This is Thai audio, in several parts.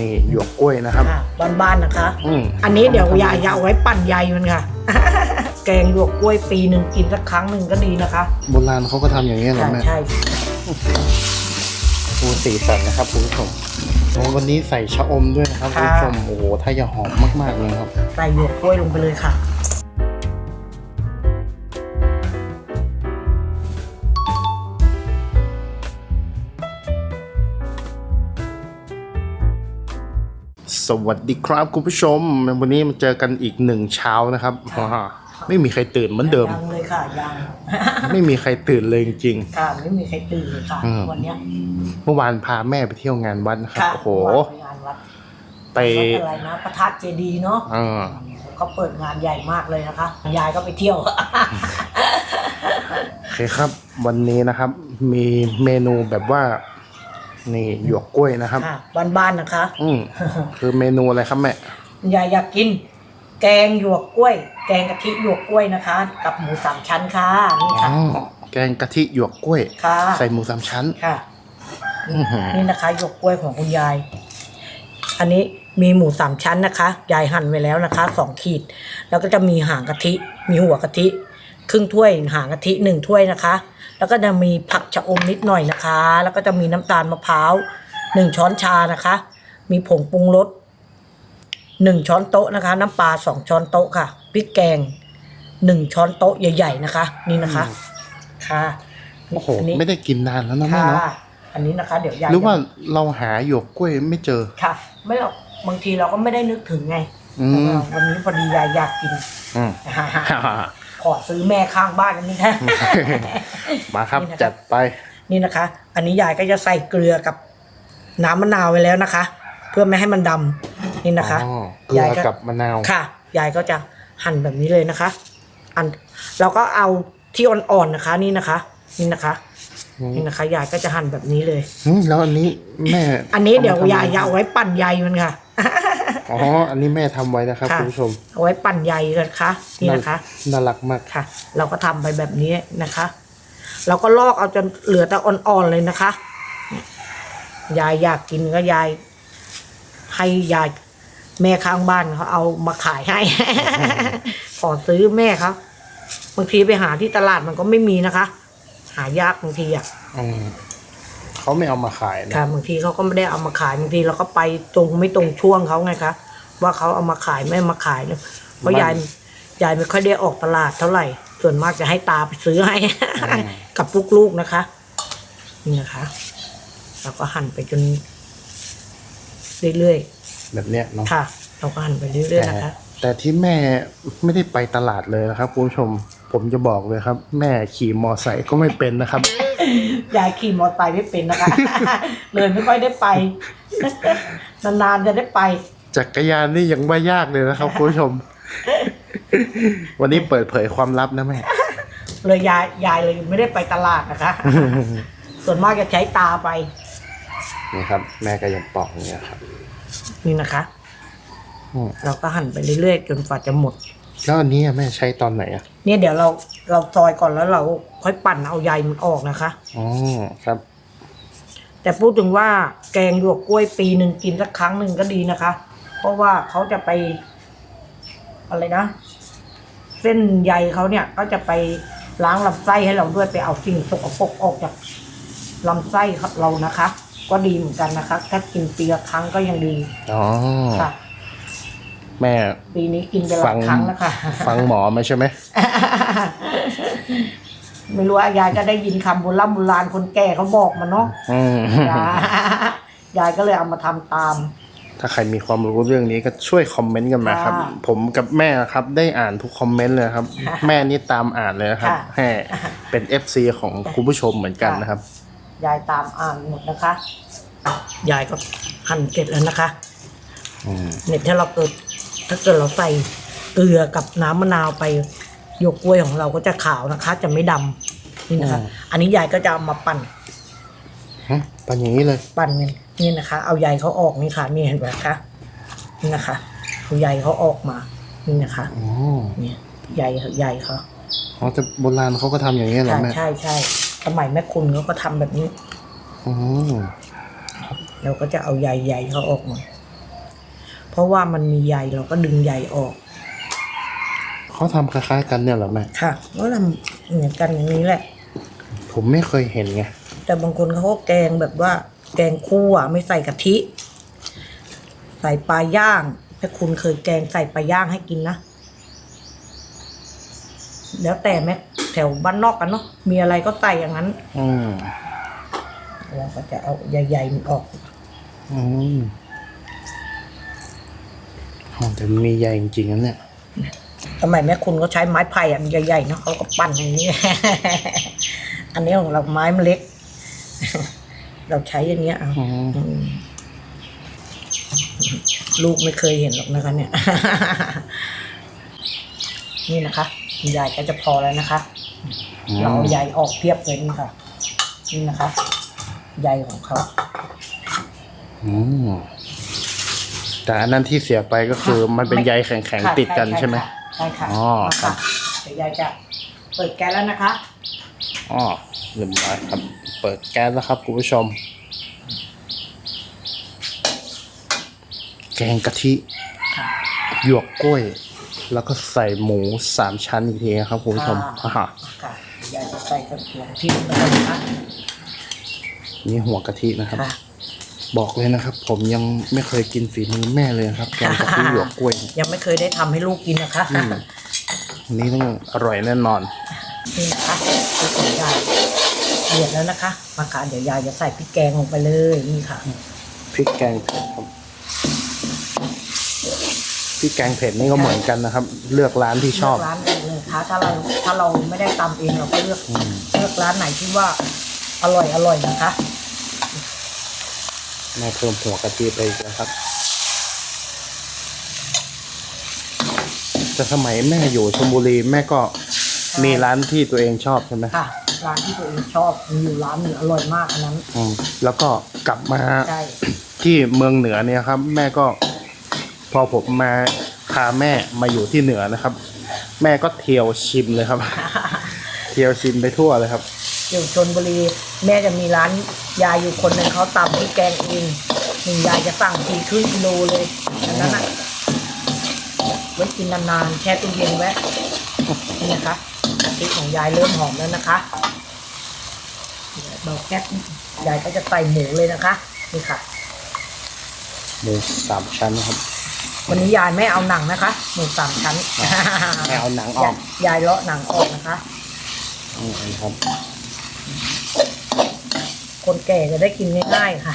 นี่หยวกกล้วยนะครับค่ะบ้านๆนะคะ อืมอันนี้เดี๋ยวยายจะเอาไว้ปั่นใยมันค่ะ แกงหยวกกล้วยปีหนึ่งกินสักครั้งหนึ่งก็ดีนะคะ โบราณเขาก็ทำอย่างนี้ยเหรอใช่แม่ใช่โอ้สีสันนะครับคุณผู้ชมโอ้วันนี้ใส่ชะอมด้วยนะครับคุณผู้ชมโอ้โหถ้าจะหอมมากๆเลยครับ ใส่หยวกกล้วยลงไปเลยค่ะ สวัสดีครับคุณผู้ชม วันนี้มาเจอกันอีกหนึ่งเช้านะครับว้าไม่มีใครตื่นเหมือนเดิม ยังเลยค่ะยังไม่มีใครตื่นเลยจริง ค่ะไม่มีใครตื่นเลยค่ะ อืม วันเนี้ยๆเมื่อวานพาแม่ไปเที่ยวงานวัดนะครับค่ะโอ้โหไปงานวัดไปวัดอะไรนะพระธาตุเจดีย์เนาะอ่าเขาเปิดงานใหญ่มากเลยนะคะ ยายก็ไปเที่ยว โอเคครับ วันนี้นะครับ มีเมนูแบบว่า นี่หยวกกล้วยนะครับ ค่ะบ้านๆนะคะ อืมคือเมนูอะไรครับแม่ยายอยากกิน แกงหยวกกล้วย แกงกะทิหยวกกล้วยนะคะ กับหมูสามชั้นค่ะนี่ค่ะ อ๋อ แกงกะทิหยวกกล้วย ค่ะ ใส่หมูสามชั้น ค่ะ อื้อหือนี่นะคะหยวกกล้วยของคุณยาย อันนี้มีหมูสามชั้นนะคะ ยายหั่นไว้แล้วนะคะสองขีด แล้วก็จะมีหางกะทิ มีหัวกะทิ ครึ่งถ้วยหางกะทิหนึ่งถ้วยนะคะ แล้วก็จะมีผักชะอมนิดหน่อยนะคะ แล้วก็จะมีน้ำตาลมะพร้าวหนึ่งช้อนชานะคะ มีผงปรุงรสหนึ่งช้อนโต๊ะนะคะ น้ำปลาสองช้อนโต๊ะค่ะพริกแกงหนึ่งช้อนโต๊ะใหญ่ ๆนะคะ นี่นะคะ ค่ะโอ้โหนนี้ไม่ได้กินนานแล้วนะแม่ค่ะเนาะอันนี้นะคะ เดี๋ยวยายหรือว่าจะเราหาหยวกกล้วยไม่เจอ ค่ะ ไม่หรอกบางทีเราก็ไม่ได้นึกถึงไงอืม แต่ว่าวันนี้พอดียายอยากกินอืม ขอซื้อแม่ข้างบ้านกันนี่ค่ะ มาครับ นี่นะครับ จัดไป นี่นะคะ อันนี้ยายก็จะใส่เกลือกับน้ำมะนาวไว้แล้วนะคะ เพื่อไม่ให้มันดำนี่นะคะอ๋อเกลือยายก็กับมะนาว ค่ะ ยายก็จะหั่นแบบนี้เลยนะคะ อันเราก็เอาที่อ่อนๆนะคะ นี่นะคะ นี่นะคะอืมนี่นะคะ ยายก็จะหั่นแบบนี้เลย อืมแล้วอันนี้แม่อันนี้เดี๋ยวอมทำยายจะเอาไว้ปั่นใยมันค่ะ อ๋อ อันนี้แม่ทำไว้นะครับค่ะ คุณผู้ชมเอาไว้ปั่นใยกันค่ะนี่นะคะ น่ารักมาก ค่ะ เราก็ทำไปแบบนี้นะคะ เราก็ลอกเอาจนเหลือแต่อ่อนๆเลยนะคะ ยายอยากกินก็ยาย ให้ยายแม่ข้างบ้านเขาเอามาขายให้ ขอซื้อแม่เขาบางทีไปหาที่ตลาดมันก็ไม่มีนะคะ หายากบางทีอะอืมเขาไม่เอามาขายนะค่ะบางทีเขาก็ไม่ได้เอามาขายบางทีเราก็ไปตรงไม่ตรงช่วงเขาไงคะว่าเขาเอามาขายไม่เอามาขายเนี่ยเพราะยายยายไม่ค่อยได้ออกตลาดเท่าไหร่ ส่วนมากจะให้ตาไปซื้อให้ กับลูกๆนะคะ นี่นะคะเราก็หั่นไปจนเรื่อยแบบเนี้ยเนาะๆค่ะ เราก็หั่นไปเรื่อยๆนะคะ แต่ที่แม่ไม่ได้ไปตลาดเลยนะครับคุณผู้ชมผมจะบอกเลยครับ แม่ขี่มอไซค์ก็ไม่เป็นนะครับ ยายขี่มอเตอร์ไซค์ไม่เป็นนะคะ เลยไม่ค่อยได้ไป นานๆจะได้ไป จักรยานนี่ยังว่ายากเลยนะครับคุณผู้ชม วันนี้เปิดเผยความลับนะแม่ เลยยายยายเลยไม่ได้ไปตลาดนะคะ ส่วนมากจะใช้ตาไป นี่ครับ แม่ก็ยังปอกอย่างเงี้ยครับ นี่นะคะ อืมเราก็หั่นไปเรื่อยๆจนกว่าจะหมด แล้วอันนี้อะแม่ใช้ตอนไหนอะเนี่ยเดี๋ยวเราเราซอยก่อนแล้วเราค่อยปั่นเอาใยมันออกนะคะ อ๋อครับ แต่พูดถึงว่าแกงหยวกกล้วยปีหนึ่งกินสักครั้งหนึ่งก็ดีนะคะ เพราะว่าเขาจะไป อะไรนะ เส้นใยเขาเนี่ย ก็จะไปล้างลำไส้ให้เราด้วยไปเอาสิ่งสกปรกออกจากลำไส้เรานะคะ ก็ดีเหมือนกันนะคะถ้ากินปีละครั้งก็ยังดีอ๋อค่ะ แม่ปีนี้กินไปหลายครั้งแล้วค่ะฟังหมอมาใช่ไหมไม่รู้ว่ายายก็ได้ยินคำโบราณโบราณคนแก่เขาบอกมาเนาะอืมยายยายก็เลยเอามาทำตาม ถ้าใครมีความรู้เรื่องนี้ก็ช่วยคอมเมนต์กันมาครับ ค่ะผมกับแม่ครับได้อ่านทุกคอมเมนต์เลยครับแม่นี่ตามอ่านเลยนะครับค่ะ แม่เป็น FC ของคุณผู้ชมเหมือนกันนะครับ ยายตามอ่านหมดนะคะ ยายก็หั่นเสร็จแล้วนะคะ อืมเนี่ยถ้าเราเกิดถ้าเกิดเราใส่เกลือกับน้ำมะนาวไปหยวกกล้วยของเราก็จะขาวนะคะ จะไม่ดำนี่นะคะ อันนี้ยายก็จะเอามาปั่น ฮะเป็นอย่างนี้เลย ปั่นเนี่ย นี่นะคะ เอาใยเขาออกนี่ค่ะ นี่เห็นไหมคะนี่นะคะเอาใยเขาออกมา นี่นะคะอ๋อเนี่ยใยใยเขาอ๋อแต่โบราณเขาก็ทำอย่างนี้เหรอใช่แม่ใช่ใช่สมัยแม่คุณเขาก็ทำแบบนี้อืมเราก็จะเอาใยใยเขาออกมาราะว่ามันมีใยเราก็ดึงใยออกเขาทำคล้ายๆกันเนี่ยเหรอแม่ค่ะก็ทำเหมือนกันอย่างนี้แหละ ผมไม่เคยเห็นไง แต่บางคนเขาก็แกงแบบว่า แกงคั่วไม่ใส่กะทิ ใส่ปลาย่างถ้าคุณเคยแกงใส่ปลาย่างให้กินนะ แล้วแต่แม่แถวบ้านนอกกันเนาะมีอะไรก็ใส่อย่างนั้น อืมเราก็จะเอาใหญ่ๆมันออก อืมอ๋อแต่มันมีใยจริงๆนะเนี่ย สมัยแม่คุณก็ใช้ไม้ไผ่อันใหญ่ๆเนาะเขาก็ปั้นอย่างนี้ อันนี้ของเราไม้มันเล็ก เราใช้อย่างเงี้ยเอาอืมอืมลูกไม่เคยเห็นหรอกนะคะเนี่ย นี่นะคะใหญ่ก็จะพอแล้วนะคะ เราเอาใยออกเพียบเลยนี่ค่ะ นี่นะคะใยของเขาอืมแต่อันนั้นที่เสียไปก็คือมันเป็นใยแข็งค่ะๆติดกันใช่ไหมใช่ค่ะอ๋อมาค่ะเดี๋ยวยายจะเปิดแก๊สแล้วนะคะ อ๋อเรียบร้อยครับ เปิดแก๊สแล้วครับคุณผู้ชม แกงกะทิค่ะหยวกกล้วย แล้วก็ใส่หมูสามชั้นอีกทีนะครับคุณผู้ชมค่ะอ่าค่ะยายจะใส่กระเทียมที่แล้วนะคะนี่หัวกะทินะครับค่ะบอกเลยนะครับ ผมยังไม่เคยกินฝีมือแม่เลยนะครับแกงกะทิหยวกกล้วย ยังไม่เคยได้ทำให้ลูกกินนะคะอืมอันนี้ต้องอร่อยแน่นอน นี่นะคะพริกของยายเดือดแล้วนะคะมาค่ะเดี๋ยวยายจะใส่พริกแกงลงไปเลยนี่ค่ะพริกแกงเผ็ดครับพริกแกงเผ็ดนี่ก็เหมือนกันนะครับ เลือกร้านที่ชอบเลืกร้านได้เลยค่ะถ้าเราถ้าเราไม่ได้ตำเองเราก็เลือกอืมเลือกร้านไหนที่ว่าอร่อยอร่อยนะคะแม่เพิ่มหัวกะทิไปอีกแล้วครับแต่สมัยแม่อยู่ชลบุรีแม่ก็ มีร้านที่ตัวเองชอบใช่ไหมค่ะ ร้านที่ตัวเองชอบมีอยู่ร้านหนึงอร่อยมากอันนั้นอืมแล้วก็กลับมาใช่ที่เมืองเหนือเนี่ยครับ แม่ก็ พอผมมาพาแม่มาอยู่ที่เหนือนะครับ แม่ก็เที่ยวชิมเลยครับ เที่ยวชิมไปทั่วเลยครับ อยู่ชนบุรี แม่จะมีร้านยายอยู่คนหนึ่งเขาตำพริกแกงเองหนึ่งยายจะสั่งทีครึ่งกิโลเลยอันนั้นอะไว้กินนานๆแช่ตู้เย็นไว้นี่นะคะ กะทิของยายเริ่มหอมแล้วนะคะเบาแก๊สยายก็จะใส่หมูเลยนะคะ นี่ค่ะหมูสามชั้นนะครับ วันนี้ยายไม่เอาหนังนะคะหมูสามชั้นไม่เอาหนังออก ยายเลาะหนังออกนะคะอืมครับ คนแก่จะได้กินง่ายๆค่ะ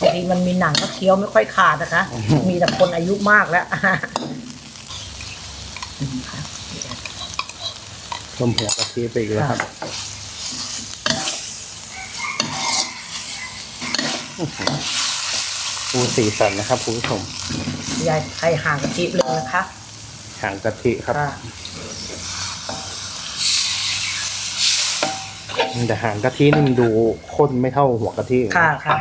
บางทีมันมีหนังก็เคี้ยวไม่ค่อยขาดนะคะ มีแต่คนอายุมากแล้ว เพิ่มหัวกะทิไปอีกแล้วครับดูสีสันนะครับคุณผู้ชมยายใครห่างกะทิเลยนะคะหางกะทิครับค่ะแต่หางกะทินี่มันดูข้นไม่เท่าหัวกะทิค่ะค่ะ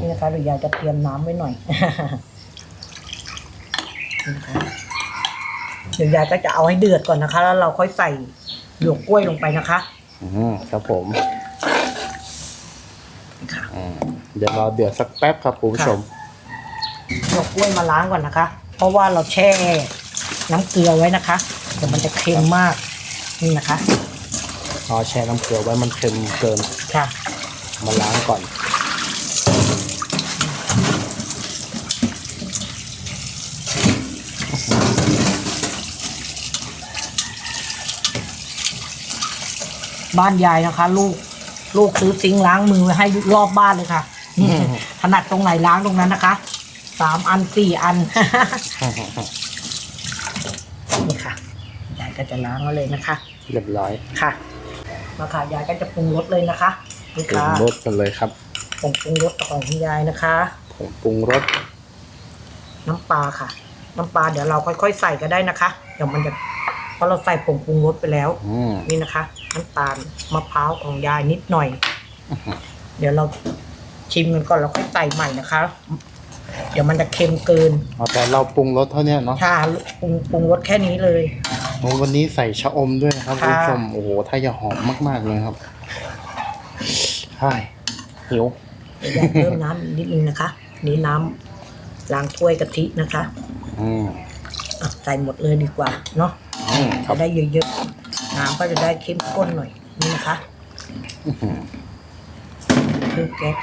นี่นะคะเดี๋ยวยายจะเตรียมน้ำไว้หน่อย นี่นะคะ เดี๋ยวยายก็จะเอาให้เดือดก่อนนะคะ แล้วเราค่อยใส่หยวกกล้วยลงไปนะคะอืมครับผมนี่ค่ะอืมเดี๋ยวรอเดือดสักแป๊บครับคุณผู้ชม หยวกกล้วยมาล้างก่อนนะคะ เพราะว่าเราแช่น้ำเกลือไว้นะคะเดี๋ยวมันจะเค็มมากนี่นะคะรอแช่น้ำเกลือไว้มันเค็มเกินค่ะ มาล้างก่อน บ้านยายนะคะ ลูกลูกซื้อซิงค์ล้างมือไว้ให้รอบบ้านเลยค่ะอืมถนัดตรงไหนล้างตรงนั้นนะคะสามอันสี่อันนี่ค่ะยายก็จะล้างเอาเลยนะคะ เรียบร้อยค่ะมาค่ะยายก็จะปรุงรสเลยนะคะนี่ปรุงค่ะรสกันเลยครับผงปรุงรสของคุณยายนะคะ ผงปรุงรสน้ำปลาค่ะ น้ำปลาเดี๋ยวเราค่อยๆใส่ก็ได้นะคะ เดี๋ยวมันจะเพราะเราใส่ผงปรุงรสไปแล้ว อืมนี่นะคะ น้ำตาลมะพร้าวของยายนิดหน่อย เดี๋ยวเราชิมกันก่อนแล้วค่อยใส่ใหม่นะคะ เดี๋ยวมันจะเค็มเกินเอาแต่เราปรุงรสเท่านี้เนาะถ้าปรุงปรุงรสแค่นี้เลย โอ้วันนี้ใส่ชะอมด้วยนะครับคุณค่ะ ผู้ชมโอ้โหถ้าจะหอมมากๆเลยครับใช่หิวเดี๋ยวอยากเพิ่มน้ำอีกนิดนึงนะคะนี่น้ล้างถ้วยกะทินะคะอืมอะใส่หมดเลยดีกว่าเนาะอืมครัจะบได้เยอะๆ น้ำก็จะได้เข้มข้นหน่อยนี่นะคะอื้อหือเครื่องแก๊ส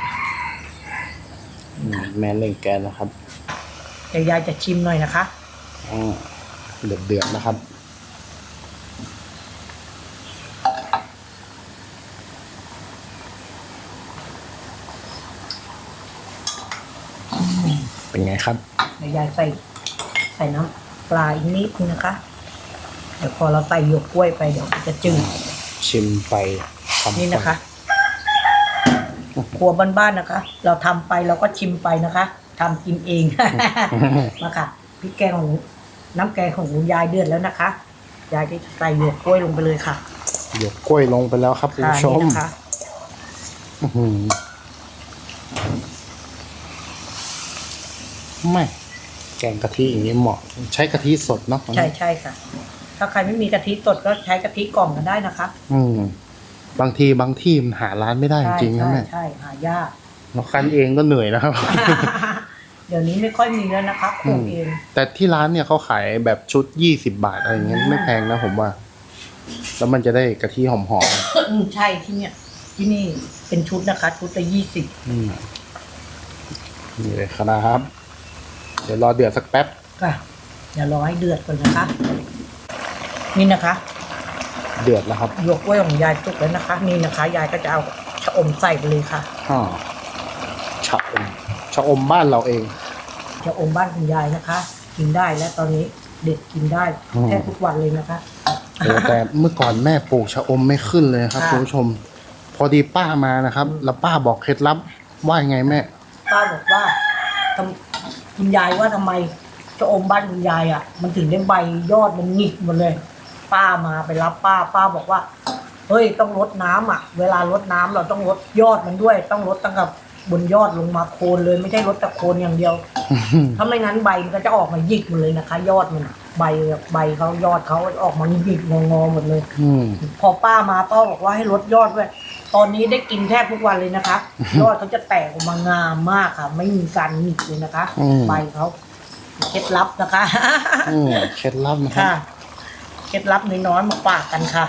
อืมแม่เล่งแกนนะครับเดี๋ยวยายจะชิมหน่อยนะคะอืมเดือดเดือดๆนะครับเป็นไงครับเดี๋ยวยายใส่ใส่น้ำปลาอีกนิดนึงนะคะ เดี๋ยวพอเราใส่หยวกกล้วยไปเดี๋ยวมันจะจืดชิมไปทำไปนี่นะคะ ครัวบ้านๆนะคะ เราทำไปเราก็ชิมไปนะคะทำกินเอง มาค่ะพริกแกงของน้ำแกงของคุณยายเดือดแล้วนะคะ ยายก็จะใส่หยวกกล้วยลงไปเลยค่ะหยกกล้วยลงไปแล้วครับคุณค่ะผู้ชนี่มนะคะ อื้อหือไม่แกงกะทิอย่างนี้เหมาะ ใช้กะทิสดเนาะใช่ใช่ค่ะ ถ้าใครไม่มีกะทิสดก็ใช้กะทิกล่องกันได้นะคะ อืมบางทีบางที่มันหาร้านไม่ได้จใช่ริงๆนะใช่แม่ใช่หายากเราคั้นเองก็เหนื่อยนะครับ เดี๋ยวนี้ไม่ค่อยมีแล้วนะคะปลูกเอง แต่ที่ร้านเนี่ยเขาขายแบบชุดยี่สิบาทอะไรอย่างเงี้ยไม่แพงนะผมว่า แล้วมันจะได้กะทิหอมอืมใช่ที่เนี่ย ที่นี่เป็นชุดนะคะ ชุดละยี่สิบๆอืมนี่เลยครับ เดี๋ยวรอเดือดสักแป๊บค่ะเดี๋ยวรอให้เดือดก่อนนะคะ นี่นะคะเดือดแล้วครับหยวกกล้วยของยายสุกแล้วนะคะ นี่นะคะ ยายก็จะเอาชะอมใส่ไปเลยค่ะอ่าชะอมชะอมบ้านเราเอง ชะอมบ้านคุณยายนะคะ กินได้แล้วตอนนี้เด็กกินได้อืม แทบทุกวันเลยนะคะ โอ้แต่เมื่อก่อนแม่ปลูกชะอมไม่ขึ้นเลยครับค่ะ คุณผู้ชม พอดีป้ามานะครับ แล้วป้าบอกเคล็ดลับว่ายังไงแม่ ป้าบอกว่าทำคุณยายว่าทำไมชะอมบ้านคุณยายอะ มันถึงได้ใบยอดมันหงิกหมดเลย ป้ามาไปรับป้าป้าบอกว่า เฮ้ยต้องลดน้ำอะ เวลาลดน้ำเราต้องลดยอดมันด้วย ต้องลดตั้งแต่บนยอดลงมาโคนเลยไม่ใช่ลดแต่โคนอย่างเดียว ถ้าไม่งั้นใบมันก็จะออกมาหยิกหมดเลยนะคะ ยอดมันอะใบใบเขายอดเขาออกมาหยิกงองอๆหมดเลยอืมพอป้ามาป้าบอกว่าให้ลดยอดด้วยตอนนี้ได้กินแทบทุกวันเลยนะคะ ยอดเขาจะแตกออกมางามมากค่ะ ไม่มีการหงิกเลยนะคะอืมใบเขาเคล็ดลับนะคะอืมเคล็ดลับนะครับค่ะ เคล็ดลับน้อยๆมาฝากกันค่ะ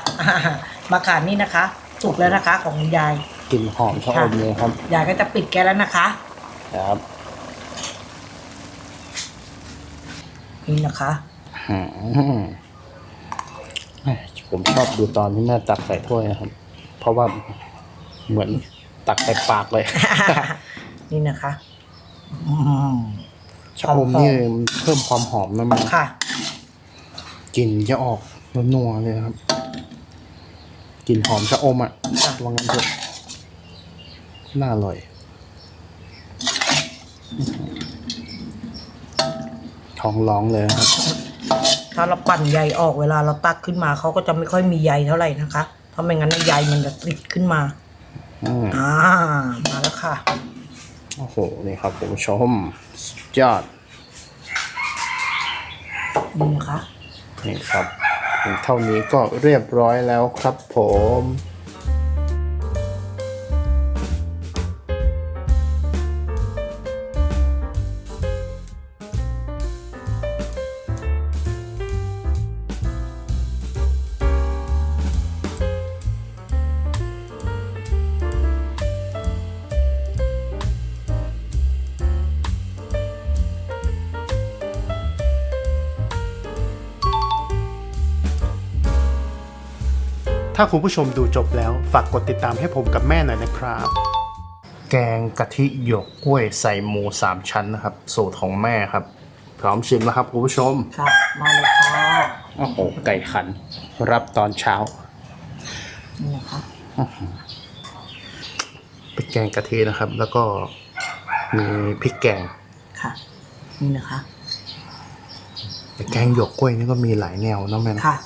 มาขานี่นะคะ สุกแล้วนะคะของคุณยายกลิ่นหอมชะอมเลยครับยายก็จะปิดแก๊สแล้วนะคะครับนี่นะคะอืมแหม่ผมชอบดูตอนที่แม่ตักใส่ถ้วยนะครับ เพราะว่าเหมือนตักใส่ปากเลย นี่นะคะอืมชะอมนี่เพิ่มความหอมนะมันค่ะกลิ่นจะออก นัวๆเลยครับกลิ่นหอมชะอมอะค่ะว่างั้นเถอะน่าอร่อย ท้องร้องเลยนะครับ ถ้าเราปั่นใยออกเวลาเราตักขึ้นมาเขาก็จะไม่ค่อยมีใยเท่าไหร่นะคะเพราะไม่งั้นใยมันจะติดขึ้นมาอืมอ่ามาแล้วค่ะ โอ้โห นี่ครับคุณผู้ชมสุดยอดนี่นะคะนี่ครับ เท่านี้ก็เรียบร้อยแล้วครับผม ถ้าคุณผู้ชมดูจบแล้ว ฝากกดติดตามให้ผมกับแม่หน่อยนะครับ แกงกะทิหยวกกล้วยใส่หมูสามชั้นนะครับ สูตรของแม่ครับ พร้อมชิมแล้วครับคุณผู้ชมค่ะมาเลยค่ะโอ้โห ไก่ขัน รับตอนเช้า นี่นะคะเป็นแกงกะทินะครับ แล้วก็มีพริกแกง ค่ะ นี่นะคะ แต่แกงหยวกกล้วยนี่ก็มีหลายแนวเนอะแม่นะค่ะ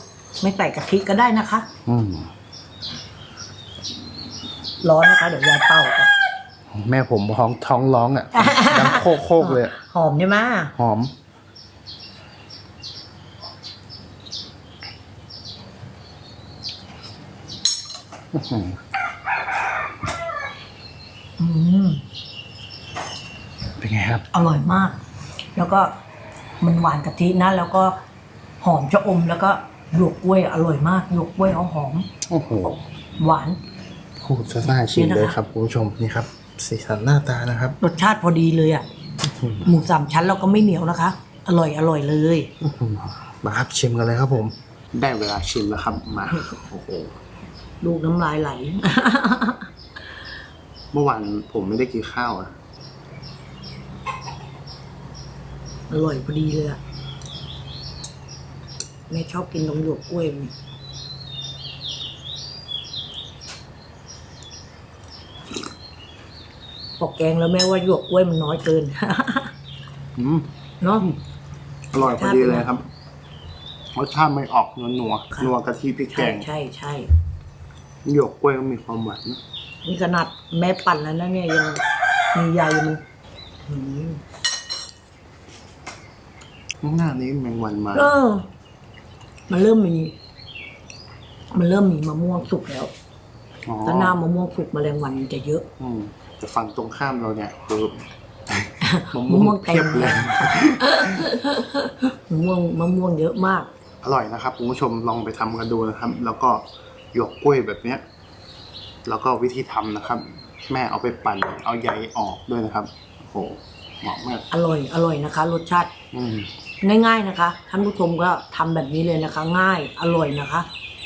ไม่ใส่กะทิก็ได้นะคะ อืมร้อนนะคะเดี๋ยวยายเป่าก่อนแม่ผมท้องท้องร้องอะ ดังโคกโคกๆเลยอะหอมใช่ไหมหอมอื้อหืออืม เป็นไงครับ อร่อยมาก แล้วก็มันหวานกะทินะ แล้วก็หอมชะอมแล้วก็ หยวกกล้วยอร่อยมากหยวกกล้วยเอาหอม โอ้โหหวานพูดซะน่าชิมนี่นะคะเลยครับคุณผู้ชมนี่ครับ สีสันหน้าตานะครับ รสชาติพอดีเลยอะหมูสามชั้นเราก็ไม่เหนียวนะคะ อร่อยอร่อยเลยอื้อหือมาครับชิมกันเลยครับผม ได้เวลาชิมแล้วครับมาโอ้โหลูกน้ำลายไหล เมื่อวานผมไม่ได้กินข้าวอะ อร่อยพอดีเลยอะ แม่ชอบกินนมหยวกกล้วยมันพอแกงแล้วแม่ว่าหยวกกล้วยมันน้อยเกิน อืมเนาะ อร่อยพอดีเลยครับรสชาติไม่ออกนัวนัวค่ะ นัวกะทิพริกแกใช่งใช่ใช่หยวกกล้วยก็มีความหวานนะนี่ขนาดแม่ปั่นแล้วนะเนี่ยยังมีใยมันอืมหน้านี้แมงวันมา เออ มันเริ่มมี มันเริ่มมีมะม่วงสุกแล้วอ๋อถ้าหน้ามะม่วงสุกแมลงวันมันจะเยอะ อืมแต่ฝั่งตรงข้ามเราเนี่ยคือมะมะม่ม่ววงงเพียบเต็มเลยมะม่วงมะม่วงเยอะมาก อร่อยนะครับคุณผู้ชมลองไปทำกันดูนะครับ แล้วก็หยวกกล้วยแบบเนี้ย แล้วก็วิธีทำนะครับ แม่เอาไปปั่นเอาใยออกด้วยนะครับโอ้โห เหมาะมาก อร่อยอร่อยนะคะ รสชาติอืมง่ายๆนะคะท่านผู้ชมก็ทำแบบนี้เลยนะคะ ง่ายอร่อยนะคะ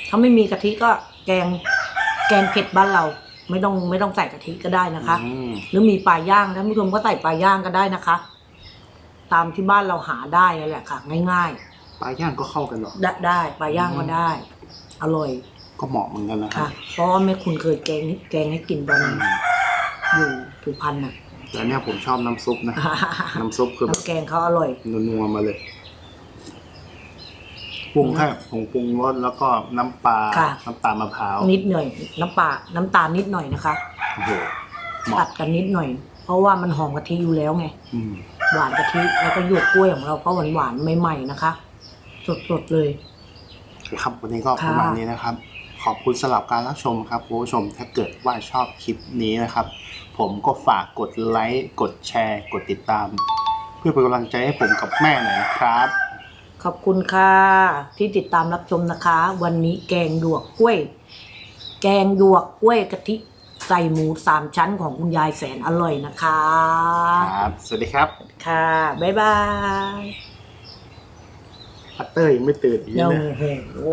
ถ้าไม่มีกะทิก็แกงแกงเผ็ดบ้านเราไม่ต้องไม่ต้องใส่กะทิก็ได้นะคะ อืมหรือมีปลาย่างท่านผู้ชมก็ใส่ปลาย่างก็ได้นะคะ ตามที่บ้านเราหาได้นั่นแหละค่ะ ง่ายปลาย่างก็เข้ากันเหรอ ๆได้ได้ปลาย่างก็ได้ อร่อยก็เหมาะเหมือนกันนะครัค่ะบเพราะว่าแม่คุณเคยแกงแกงให้กินตอนอยู่สุพรรณน่ะ แต่เนี่ยผมชอบน้ำซุปนะ น้ำซุปคือแบบน้ำแกงเขาอร่อย นัวๆมาเลยปรุงแค่ผงปรุงรสแล้วก็น้ำปลาค่ะ น้ำตาลมะพร้าวนิดหน่อย น้ำปลาน้ำตาลนิดหน่อยนะคะโอ้โหเหมาะตัดกันนิดหน่อย เพราะว่ามันหอมกะทิอยู่แล้วไง อืมหวานกะทิแล้วก็หยวกกล้วยของเราก็หวานหวานๆใหม่ๆนะคะ สดๆเลย ครับวันนี้ก็ค่ะ ประมาณนี้นะครับ ขอบคุณสำหรับการรับชมครับคุณผู้ชมถ้าเกิดว่าชอบคลิปนี้นะครับ ผมก็ฝากกดไลค์กดแชร์ กดติดตาม เพื่อเป็นกำลังใจให้ผมกับแม่หน่อยนะครับ ขอบคุณค่ะ ที่ติดตามรับชมนะคะ วันนี้แกงหยวกกล้วย แกงหยวกกล้วยกะทิใส่หมูสามชั้นของคุณยายแสนอร่อยนะคะครับ สวัสดีครับ ค่ะบ๊ายบายพัตเตอร์ยังไม่ตื่นอีกโอ้นะโห